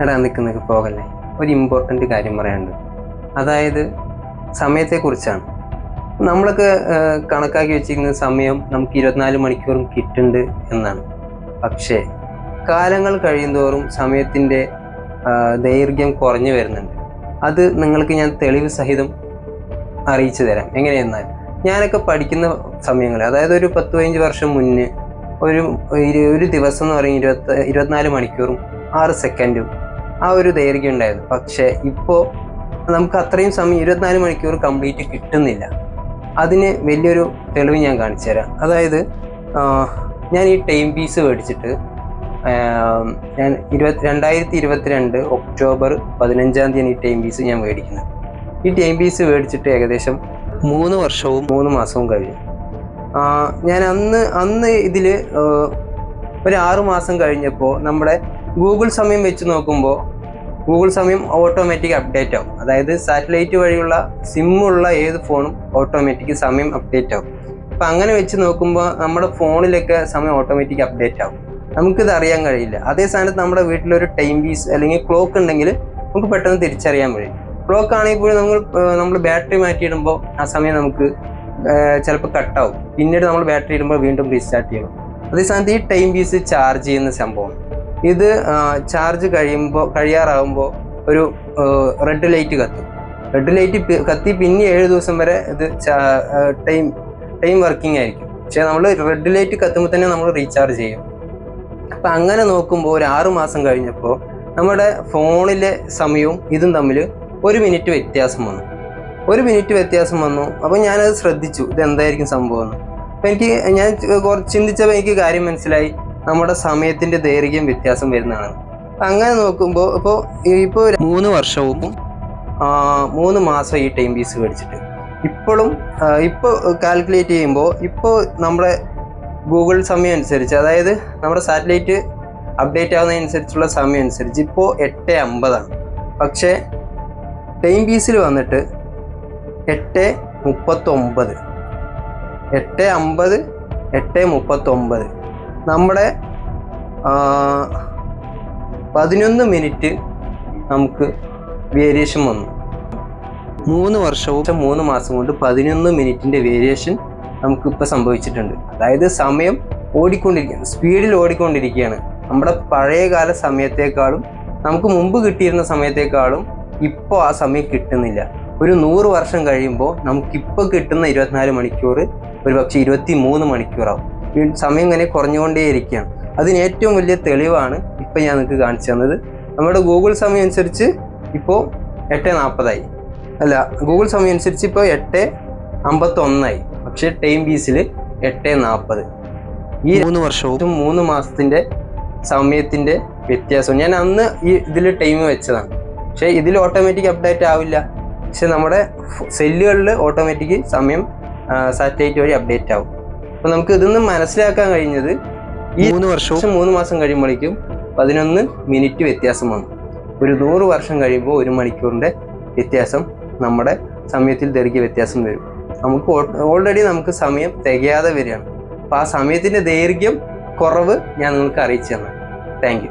എടാ നിൽക്കുന്നൊക്കെ പോകല്ലേ? ഒരു ഇമ്പോർട്ടന്റ് കാര്യം പറയാനുണ്ട്. അതായത് സമയത്തെക്കുറിച്ചാണ്. നമ്മളൊക്കെ കണക്കാക്കി വെച്ചിരിക്കുന്ന സമയം നമുക്ക് ഇരുപത്തിനാല് മണിക്കൂറും കിട്ടുന്നുണ്ട് എന്നാണ്. പക്ഷേ കാലങ്ങൾ കഴിയുന്തോറും സമയത്തിന്റെ ദൈർഘ്യം കുറഞ്ഞു വരുന്നുണ്ട്. അത് നിങ്ങൾക്ക് ഞാൻ തെളിവ് സഹിതം അറിയിച്ചു തരാം. എങ്ങനെയെന്നാൽ ഞാനൊക്കെ പഠിക്കുന്ന സമയങ്ങളിൽ അതായത് ഒരു പത്ത് പതിനഞ്ച് വർഷം മുന്നേ ഒരു ഒരു ദിവസം എന്ന് പറയുന്നത് ഇരുപത്തി ഇരുപത്തിനാല് മണിക്കൂറും ആറ് സെക്കൻഡും ആ ഒരു ദൈർഘ്യം ഉണ്ടായിരുന്നു പക്ഷേ ഇപ്പോൾ നമുക്ക് അത്രയും സമയം ഇരുപത്തിനാല് മണിക്കൂർ കംപ്ലീറ്റ് കിട്ടുന്നില്ല. അതിന് വലിയൊരു തെളിവ് ഞാൻ കാണിച്ചു തരാം. അതായത് ഞാൻ ഈ ടൈം പീസ് മേടിച്ചിട്ട് ഞാൻ ഇരുപത്തി രണ്ടായിരത്തി ഇരുപത്തിരണ്ട് ഒക്ടോബർ പതിനഞ്ചാം തീയതി ഈ ടൈം പീസ് ഞാൻ മേടിക്കുന്നത്. ഈ ടൈം പീസ് മേടിച്ചിട്ട് ഏകദേശം മൂന്ന് വർഷവും മൂന്ന് മാസവും കഴിഞ്ഞു. ഞാൻ അന്ന് അന്ന് ഇതിൽ ഒരു ആറു മാസം കഴിഞ്ഞപ്പോൾ നമ്മുടെ ഗൂഗിൾ സമയം വെച്ച് നോക്കുമ്പോൾ ഗൂഗിൾ സമയം ഓട്ടോമാറ്റിക് അപ്ഡേറ്റ് ആവും. അതായത് സാറ്റലൈറ്റ് വഴിയുള്ള സിമ്മുള്ള ഏത് ഫോണും ഓട്ടോമാറ്റിക് സമയം അപ്ഡേറ്റ് ആവും. അപ്പം അങ്ങനെ വെച്ച് നോക്കുമ്പോൾ നമ്മുടെ ഫോണിലൊക്കെ സമയം ഓട്ടോമാറ്റിക് അപ്ഡേറ്റ് ആവും. നമുക്കിത് അറിയാൻ കഴിയില്ല. അതേ സ്ഥാനത്ത് നമ്മുടെ വീട്ടിലൊരു ടൈം പീസ് അല്ലെങ്കിൽ ക്ലോക്ക് ഉണ്ടെങ്കിൽ നമുക്ക് പെട്ടെന്ന് തിരിച്ചറിയാൻ കഴിയും. ക്ലോക്ക് ആണെങ്കിൽ പോലും നമ്മൾ നമ്മൾ ബാറ്ററി മാറ്റിയിടുമ്പോൾ ആ സമയം നമുക്ക് ചിലപ്പോൾ കട്ടാവും പിന്നീട് നമ്മൾ ബാറ്ററി ഇടുമ്പോൾ വീണ്ടും റീസ്റ്റാർട്ട് ചെയ്യണം. അതേ സ്ഥാനത്ത് ഈ ടൈം പീസ് ചാർജ് ചെയ്യുന്ന സംഭവം ഇത് ചാർജ് കഴിയുമ്പോൾ കഴിയാറാകുമ്പോൾ ഒരു റെഡ് ലൈറ്റ് കത്തും. റെഡ് ലൈറ്റ് കത്തി പിന്നെ ഏഴ് ദിവസം വരെ ഇത് ടൈം ടൈം വർക്കിംഗ് ആയിരിക്കും. പക്ഷേ നമ്മൾ റെഡ് ലൈറ്റ് കത്തുമ്പോൾ തന്നെ നമ്മൾ റീചാർജ് ചെയ്യും. അപ്പം അങ്ങനെ നോക്കുമ്പോൾ ഒരു ആറ് മാസം കഴിഞ്ഞപ്പോൾ നമ്മുടെ ഫോണിലെ സമയവും ഇതും തമ്മിൽ ഒരു മിനിറ്റ് വ്യത്യാസം വന്നു. ഒരു മിനിറ്റ് വ്യത്യാസം വന്നു. അപ്പോൾ ഞാനത് ശ്രദ്ധിച്ചു. ഇത് എന്തായിരിക്കും സംഭവം എന്ന്. അപ്പം എനിക്ക് ഞാൻ കുറച്ച് ചിന്തിച്ചപ്പോൾ എനിക്ക് കാര്യം മനസ്സിലായി. നമ്മുടെ സമയത്തിന്റെ ദൈർഘ്യം വ്യത്യാസം വരുന്നതാണ്. അങ്ങനെ നോക്കുമ്പോൾ ഇപ്പോൾ ഇപ്പോൾ മൂന്ന് വർഷവും മൂന്ന് മാസം ഈ ടൈം പീസ് മേടിച്ചിട്ട്. ഇപ്പോഴും ഇപ്പോൾ കാൽക്കുലേറ്റ് ചെയ്യുമ്പോൾ ഇപ്പോൾ നമ്മുടെ ഗൂഗിൾ സമയം അനുസരിച്ച് അതായത് നമ്മുടെ സാറ്റലൈറ്റ് അപ്ഡേറ്റ് ആവുന്നതനുസരിച്ചുള്ള സമയം അനുസരിച്ച് ഇപ്പോൾ എട്ട് അമ്പതാണ്. പക്ഷേ ടൈം പീസിൽ വന്നിട്ട് എട്ട് മുപ്പത്തൊമ്പത്. എട്ട് അമ്പത് എട്ട് മുപ്പത്തൊമ്പത്. നമ്മുടെ പതിനൊന്ന് മിനിറ്റ് നമുക്ക് വേരിയേഷൻ വന്നു. മൂന്ന് വർഷവും മൂന്ന് മാസം കൊണ്ട് പതിനൊന്ന് മിനിറ്റിന്റെ വേരിയേഷൻ നമുക്ക് ഇപ്പോൾ സംഭവിച്ചിട്ടുണ്ട്. അതായത് സമയം ഓടിക്കൊണ്ടിരിക്കുകയാണ് സ്പീഡിൽ ഓടിക്കൊണ്ടിരിക്കുകയാണ്. നമ്മുടെ പഴയകാല സമയത്തേക്കാളും നമുക്ക് മുമ്പ് കിട്ടിയിരുന്ന സമയത്തേക്കാളും ഇപ്പോൾ ആ സമയം കിട്ടുന്നില്ല. ഒരു നൂറ് വർഷം കഴിയുമ്പോൾ നമുക്കിപ്പോൾ കിട്ടുന്ന ഇരുപത്തിനാല് മണിക്കൂർ ഒരു പക്ഷേ ഇരുപത്തി മൂന്ന് മണിക്കൂറാവും. ഈ സമയം ഇങ്ങനെ കുറഞ്ഞുകൊണ്ടേയിരിക്കുകയാണ്. അതിന് ഏറ്റവും വലിയ തെളിവാണ് ഇപ്പം ഞാൻ നിങ്ങൾക്ക് കാണിച്ചു തന്നത്. നമ്മുടെ ഗൂഗിൾ സമയം അനുസരിച്ച് ഇപ്പോൾ എട്ട് നാൽപ്പതായി അല്ല ഗൂഗിൾ സമയം അനുസരിച്ച് ഇപ്പോൾ എട്ട് അമ്പത്തൊന്നായി. പക്ഷേ ടൈം പീസിൽ എട്ട് നാൽപ്പത് ഈ മൂന്ന് വർഷവും മൂന്ന് മാസത്തിന്റെ സമയത്തിന്റെ വ്യത്യാസം ഞാൻ അന്ന് ഈ ഇതിൽ ടൈം വെച്ചതാണ്. പക്ഷേ ഇതിൽ ഓട്ടോമാറ്റിക് അപ്ഡേറ്റ് ആവില്ല. പക്ഷെ നമ്മുടെ സെല്ലുകളിൽ ഓട്ടോമാറ്റിക് സമയം സാറ്റലൈറ്റ് വഴി അപ്ഡേറ്റ് ആവും. അപ്പോൾ നമുക്ക് ഇതൊന്ന് മനസ്സിലാക്കാൻ കഴിഞ്ഞത് ഈ മൂന്ന് വർഷം മൂന്ന് മാസം കഴിയുമ്പോഴേക്കും പതിനൊന്ന് മിനിറ്റ് വ്യത്യാസം വന്നു ഒരു നൂറ് വർഷം കഴിയുമ്പോൾ ഒരു മണിക്കൂറിന്റെ വ്യത്യാസം നമ്മുടെ സമയത്തിൽ ദൈർഘ്യ വ്യത്യാസം വരും. നമുക്ക് ഓൾറെഡി നമുക്ക് സമയം തികയാതെ വരികയാണ്. അപ്പോൾ ആ സമയത്തിന്റെ ദൈർഘ്യം കുറവ് ഞാൻ നിങ്ങൾക്ക് അറിയിച്ചു തന്നെ താങ്ക് യു